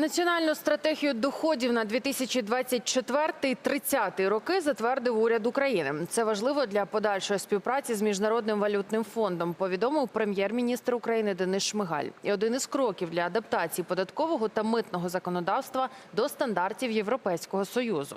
Національну стратегію доходів на 2024-30 роки затвердив уряд України. Це важливо для подальшої співпраці з міжнародним валютним фондом. Повідомив прем'єр-міністр України Денис Шмигаль. І один із кроків для адаптації податкового та митного законодавства до стандартів Європейського союзу.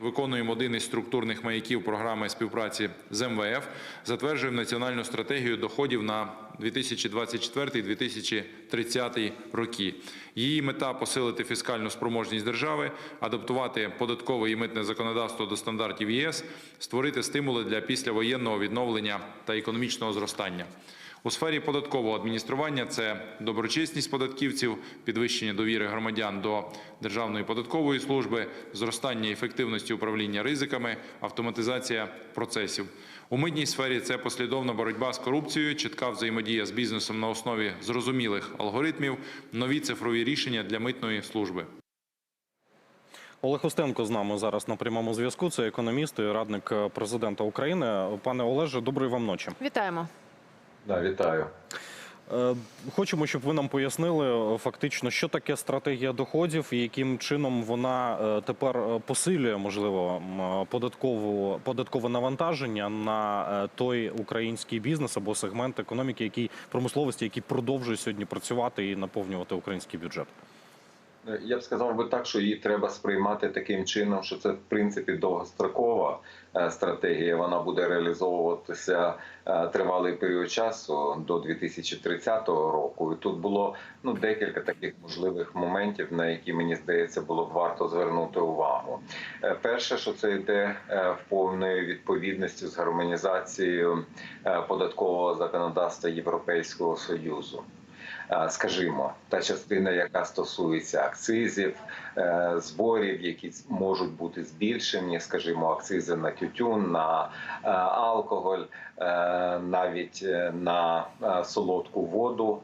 Виконуємо один із структурних маяків програми співпраці з МВФ. Затверджуємо національну стратегію доходів на 2024-2030 роки. Її мета посилити фіскальну спроможність держави, адаптувати податкове і митне законодавство до стандартів ЄС, створити стимули для післявоєнного відновлення та економічного зростання. У сфері податкового адміністрування це доброчесність податківців, підвищення довіри громадян до Державної податкової служби, зростання ефективності управління ризиками, автоматизація процесів. У митній сфері це послідовна боротьба з корупцією, чітка взаємодія з бізнесом на основі зрозумілих алгоритмів, нові цифрові рішення для митної служби. Олег Устенко з нами зараз на прямому зв'язку. Це економіст і радник президента України. Пане Олеже, доброї вам ночі. Вітаємо. Да, вітаю. Е, Хочемо, щоб ви нам пояснили е, фактично, що таке стратегія доходів і яким чином вона е, тепер посилює, можливо, податкову податкове навантаження на той український бізнес або сегмент економіки, який промисловості, який продовжує сьогодні працювати і наповнювати український бюджет. Я б сказав би так, що її треба сприймати таким чином, що це в принципі довгострокова е, стратегія. Вона буде реалізовуватися е, тривалий період часу до 2030 року. І тут було ну декілька таких можливих моментів, на які мені здається було б варто звернути увагу. Е, Перше, що це йде е, в повної відповідності з гармонізацією е, податкового законодавства Європейського союзу. Е, скажімо, та частина, яка стосується акцизів, е, зборів, які можуть бути збільшені, скажімо, акцизи на тютюн, на е, алкоголь, навіть на солодку воду.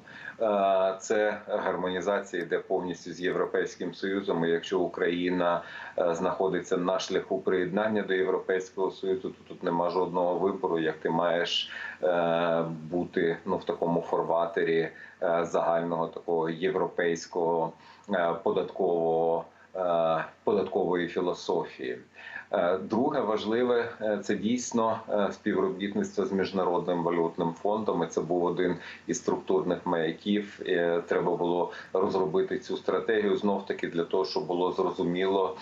Це гармонізація йде повністю з європейським союзом. І якщо Україна е, знаходиться на шляху приєднання до європейського союзу, то тут нема жодного вибору, як ти маєш е, бути ну в такому форватері е, загального такого європейського податкового податкової філософії. Е, Друге важливе е, це дійсно е, співробітництво з міжнародним валютним фондом. І Це був один із структурних маяків. Треба було розробити цю стратегію знов таки для того, щоб було зрозуміло,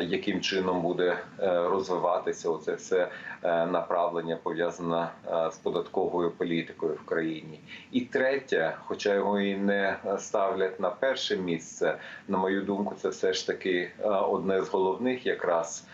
яким чином буде розвиватися оце все направлення пов'язане з податковою політикою в країні. І третє, хоча його і не ставлять на перше місце, на мою думку, це все ж таки одне з головних якраз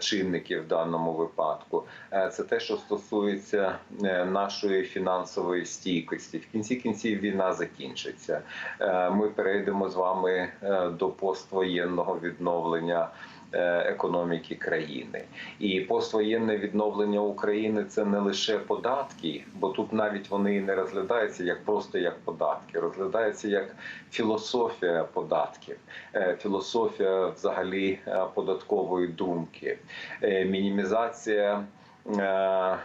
чинників в даному випадку. Е, Це те, що стосується е, нашої фінансової стійкості. В кінці кінців війна закінчиться. Е, Ми перейдемо з вами е, до поствоєнного відновлення. Е, Економіки країни і поствоєнне відновлення України це не лише податки, бо тут навіть вони не розглядаються як просто як податки, розглядаються як філософія податків, е, філософія взагалі е, податкової думки, мінімізація,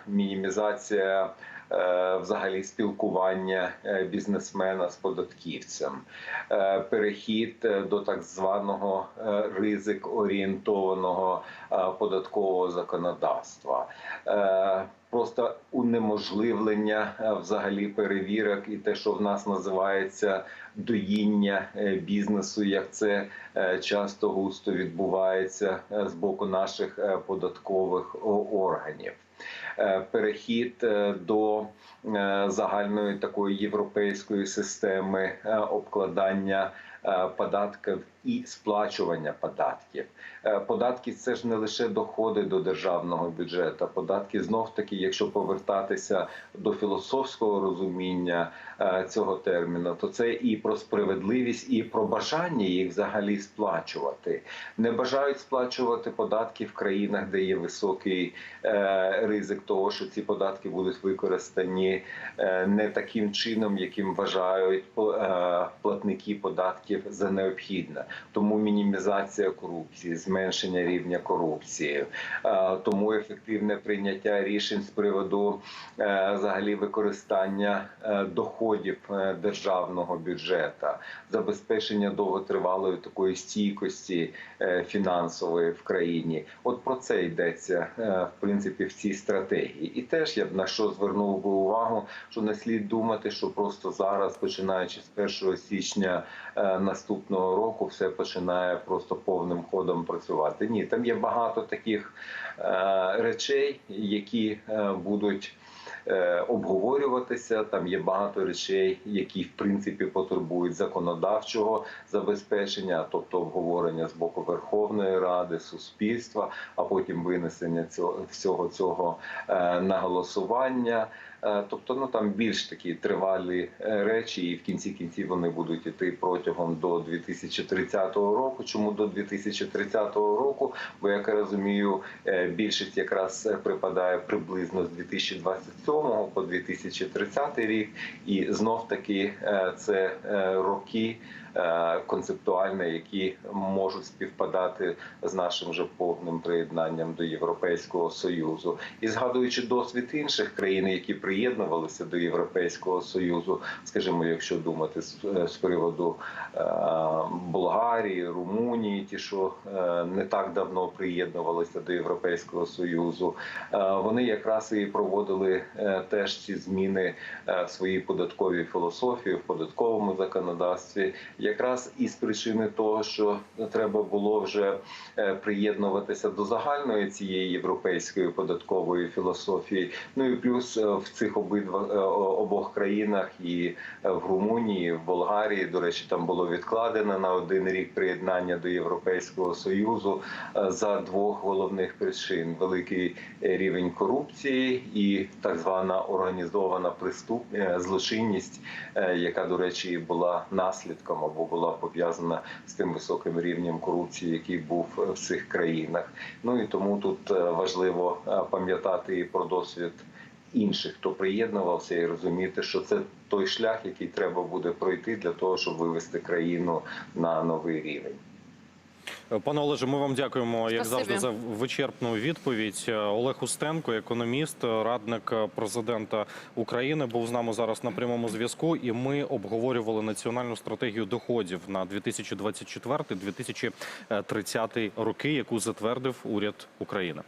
мінімізація. Е, Взагалі спілкування е, бізнесмена з податківцем, Е, перехід до так званого ризик орієнтованого податкового законодавства. Просто унеможливлення взагалі перевірок і те, що в нас називається доїння бізнесу, як це часто густо відбувається з боку наших податкових органів. Е, Перехід е, до е, загальної такої європейської системи обкладання податків і сплачування податків. Е, Податки це ж не лише доходи до державного бюджету. Податки знов таки, якщо повертатися до філософського розуміння е, цього терміну, то це і про справедливість, і про бажання їх взагалі сплачувати. Не бажають сплачувати податки в країнах, де є високий е, ризик того, що ці податки будуть використані е, не таким чином, яким вважають е, платники податків за необхідне. Тому мінімізація корупції, зменшення рівня корупції, е, тому ефективне прийняття рішень з приводу е, взагалі використання е, доходів державного бюджету, забезпечення довготривалої такої стійкості фінансової в країні. От про це йдеться в принципі в цій стратегії. І теж я б на що звернув би увагу, що не слід думати, що просто зараз, починаючи з 1 січня наступного року, все починає просто повним ходом працювати. Ні, там є багато таких е, речей, які е, будуть. е, Обговорюватися там є багато речей, які в принципі потребують законодавчого забезпечення, тобто обговорення з боку Верховної Ради, суспільства, а потім винесення цього всього цього на голосування. Е, Тобто, ну там більш такі тривалі е, речі, і в кінці кінців вони будуть іти протягом до 2030 року. Чому до 2030 року? Бо як я розумію, е, більшість якраз припадає приблизно з 2027 по 2030 рік, і знов таки це роки концептуально, які можуть співпадати з нашим вже повним приєднанням до Європейського союзу, і згадуючи досвід інших країн, які приєднувалися до Європейського союзу, скажімо, якщо думати з, е, приводу е, Болгарії, Румунії, ті, що е, не так давно приєднувалися до Європейського союзу, е, вони якраз і проводили е, теж ці зміни е, в своїй податковій філософії, в податковому законодавстві, якраз із причини того, що треба було вже е, приєднуватися до загальної цієї європейської податкової філософії. Ну і плюс е, в цих обидва е, обох країнах і в Румунії, в Болгарії, до речі, там було відкладено на один рік приєднання до Європейського союзу за двох головних причин: великий рівень корупції і так звана організована приступ злочинність, яка, до речі, була наслідком або була пов'язана з тим високим рівнем корупції, який був е, в цих країнах. Ну і тому тут е, важливо е, пам'ятати і про досвід інших, хто приєднувався, і розуміти, що це той шлях, який треба буде пройти для того, щоб вивести країну на новий рівень. Пане Олеже, ми вам дякуємо, як завжди, за вичерпну відповідь. Е, Олег Устенко, економіст, радник президента України, був з нами зараз на прямому зв'язку, і ми обговорювали національну стратегію доходів на 2024-2030 роки, яку затвердив уряд України.